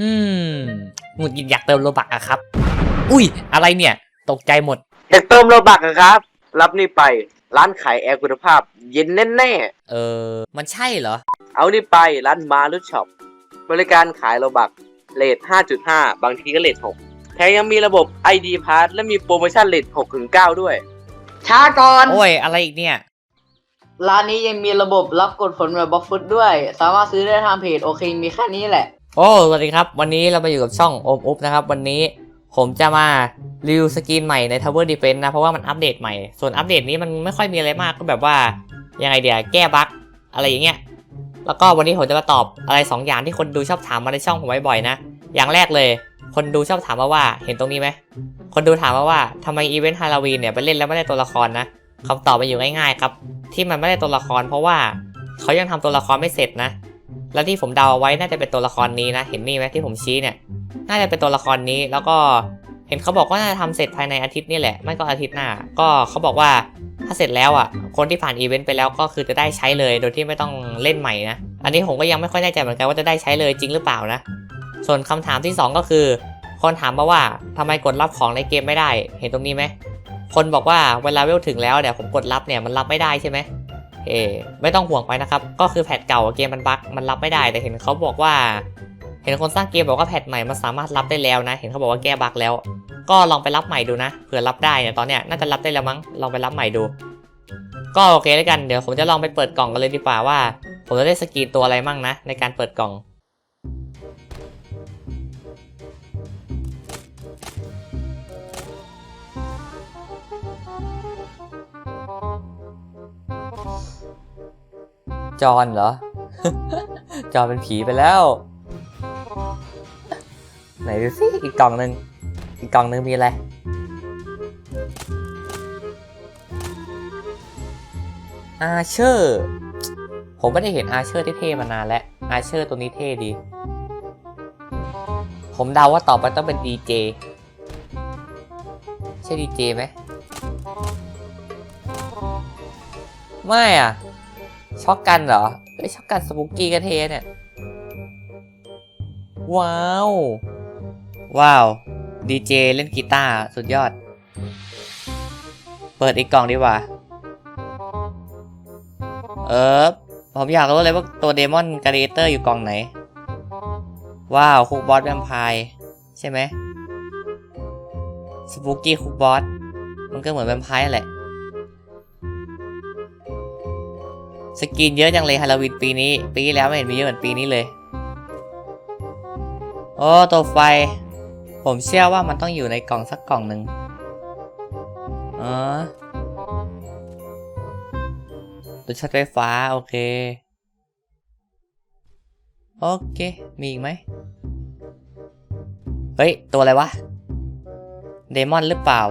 อืมหงุดหงิดอยากเติมโลบักอะครับ อุ้ย อะไรเนี่ย ตกใจหมด อยากเติมโลบักอะครับ รับนี่ไป ร้านขายแอร์คุณภาพ เย็นแน่เออ มันใช่เหรอ ๆ เอานี่ไปร้านมารุช็อป บริการขายโลบักเลท5.5 บางทีก็เลท6แถมยังมีระบบ ID Pass และมีโปรโมชั่นเลท6ถึง9ด้วย ช้าก่อน โอ้ย อะไรอีกเนี่ย ร้านนี้ยังมีระบบรับกดผลแบบบล็อกฟุตด้วย สามารถซื้อได้ทางเพจโอเคมีแค่นี้แหละ โอ้สวัสดีครับ วันนี้เรามาอยู่กับช่องโอมอุบนะครับ วันนี้ผมจะมารีวิวสกินใหม่ใน Tower Defense นะ เพราะว่ามันอัปเดตใหม่ ส่วนอัปเดตนี้มันไม่ค่อยมีอะไรมากก็แบบว่า ยังไงเดี๋ยวแก้บั๊กอะไรอย่างเงี้ย แล้วก็วันนี้ผมจะมาตอบอะไร 2 อย่างที่คนดูชอบถามมาในช่องผมบ่อยๆนะ อย่างแรกเลย คนดูชอบถามมาว่า เห็นตรงนี้ไหม คนดูถามมาว่าทำไมอีเวนต์ฮาโลวีนเนี่ยไปเล่นแล้วไม่ได้ตัวละครนะคำตอบมันอยู่ง่ายๆครับ ที่มันไม่ได้ตัวละคร เพราะว่าเขายังทำตัวละครไม่เสร็จนะ แล้วที่ผมเดาไว้น่าจะเป็นตัวละครนี้นะ เห็นนี่ไหมที่ผมชี้เนี่ย น่าจะเป็นตัวละครนี้แล้วก็เห็นเขาบอกว่าน่าจะทำเสร็จภายในอาทิตย์นี่แหละ ไม่ก็อาทิตย์หน้า ก็เขาบอกว่าถ้าเสร็จแล้วอะ คนที่ผ่านอีเวนต์ไปแล้วก็คือจะได้ใช้เลยโดยที่ไม่ต้องเล่นใหม่นะ อันนี้ผมก็ยังไม่ค่อยแน่ใจเหมือนกันว่าจะได้ใช้เลยจริงหรือเปล่านะ ส่วนคำถามที่สองก็คือ คนถามมาว่าทำไมกดรับของในเกมไม่ได้ เห็นตรงนี้ไหม คนบอกว่าเวลาเวลถึงแล้วเนี่ยวผมกดรับเนี่ยมันรับไม่ได้ใช่ไหม เอไม่ต้องห่วงไปนะครับ ก็คือแพทเก่าเกมมันบั๊กมันรับไม่ได้แต่เห็นเขาบอกว่า เห็นคนสร้างเกมบอกว่าแพทใหม่มันสามารถรับได้แล้วนะ เห็นเขาบอกว่าแก้บั๊กแล้ว ก็ลองไปรับใหม่ดูนะเผื่อรับได้เนี่ยตอนเนี้ยน่าจะรับได้แล้วมั้งลองไปรับใหม่ดู ก็โอเคแล้วกันเดี๋ยวผมจะลองไปเปิดกล่องกันเลยดีกว่าว่า ผมจะได้สกีนตัวอะไรมั่งนะในการเปิดกล่อง จอนเหรอ จอนเป็นผีไปแล้ว ไหนดูสิอีกกล่องหนึ่งอีกกล่องหนึ่งมีอะไร อาเชอร์ ผมไม่ได้เห็นอาเชอร์ที่เท่มานานแล้ว อาเชอร์ตัวนี้เท่ดี ผมเดาว่าต่อไปต้องเป็นดีเจ ใช่ดีเจไหม ไม่อะ ช็อกกันเหรอไอยช็อกกันสปุกกี้ก็เทเนี่ย ว้าว ว้าวดีเจเล่นกีตาร์สุดยอด เปิดอีกกล่องดีกว่า เออ ผมอยากรู้เลยว่าตัวเดมอนการ์เตอร์อยู่กล่องไหน ว้าวคุกบอสแวมไพร์ใช่ไหมสปุกกี้คุกบอสมันก็เหมือนแวมไพร์แหละ สกินเยอะจังเลยฮาโลวีนปีนี้ ปีที่แล้วไม่เห็นมีเยอะเหมือนปีนี้เลย โอ้ตัวไฟ ผมเชื่อว่ามันต้องอยู่ในกล่องสักกล่องหนึ่งอ๋อตัวช็อตไฟฟ้า โอเค โอเค มีอีกไหม เฮ้ย ตัวอะไรวะ เดมอนหรือเปล่า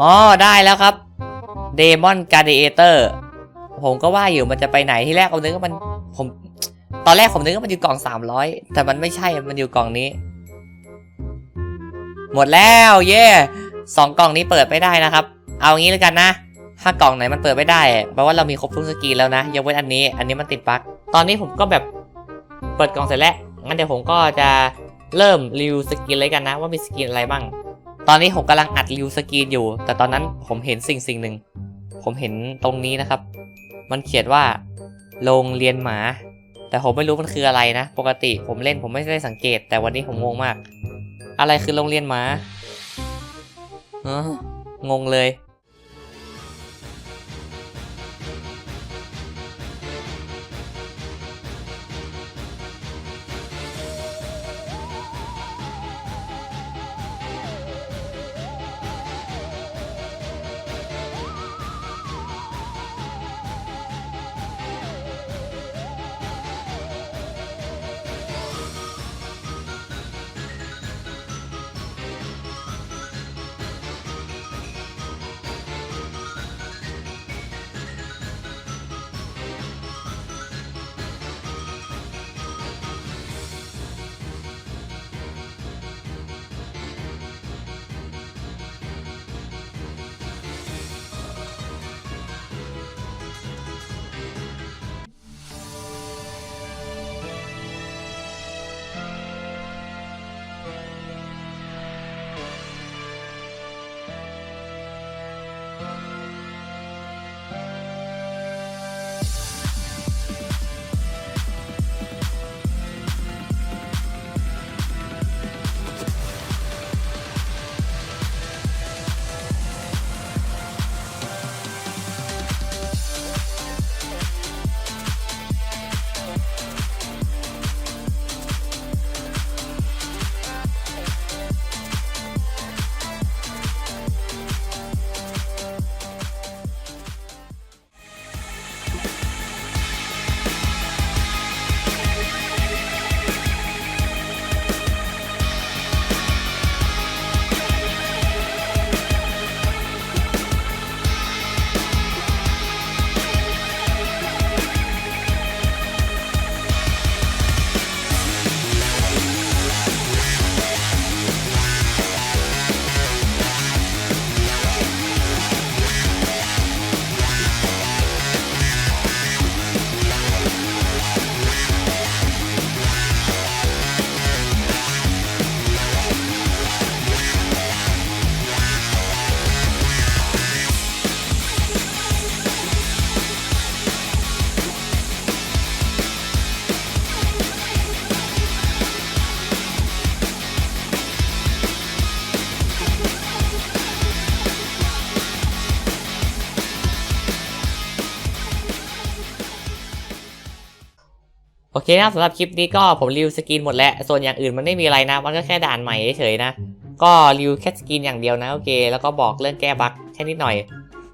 อ๋อ ได้แล้วครับ เดมอนการ์เดเตอร์ผมก็ว่าอยู่มันจะไปไหนที่แรกผมนึกว่ามันผมตอนแรกผมนึกว่ามันอยู่กล่อง 300 แต่มันไม่ใช่มันอยู่กล่องนี้ หมดแล้วเย่สองกล่องนี้เปิดไม่ได้นะครับ เอางี้แล้วกันนะถ้ากล่องไหนมันเปิดไม่ได้แปลว่าเรามีครบทุกสกีนแล้วนะยกเว้นอันนี้ อันนี้มันติดปลั๊กตอนนี้ผมก็แบบเปิดกล่องเสร็จแล้วงั้นเดี๋ยวผมก็จะเริ่มรีวิวสกินเลยกันนะ ว่ามีสกินอะไรบ้าง ตอนนี้ผมกำลังอัดรีวิวสกินอยู่ แต่ตอนนั้นผมเห็นสิ่งสิ่งหนึ่ง ผมเห็นตรงนี้นะครับ มันเขียนว่าโรงเรียนหมา แต่ผมไม่รู้มันคืออะไรนะ ปกติผมเล่นผมไม่ได้สังเกต แต่วันนี้ผมงงมาก อะไรคือโรงเรียนหมาเอองงเลย โอเคนะครับสำหรับคลิปนี้ก็ผมรีวิวสกินหมดแล้ว ส่วนอย่างอื่นมันไม่มีอะไรนะ มันก็แค่ด่านใหม่เฉยๆนะ ก็รีวิวแค่สกินอย่างเดียวนะโอเค แล้วก็บอกเรื่องแก้บั๊กแค่นิดหน่อย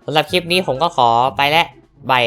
สำหรับคลิปนี้ผมก็ขอไปแล้วบาย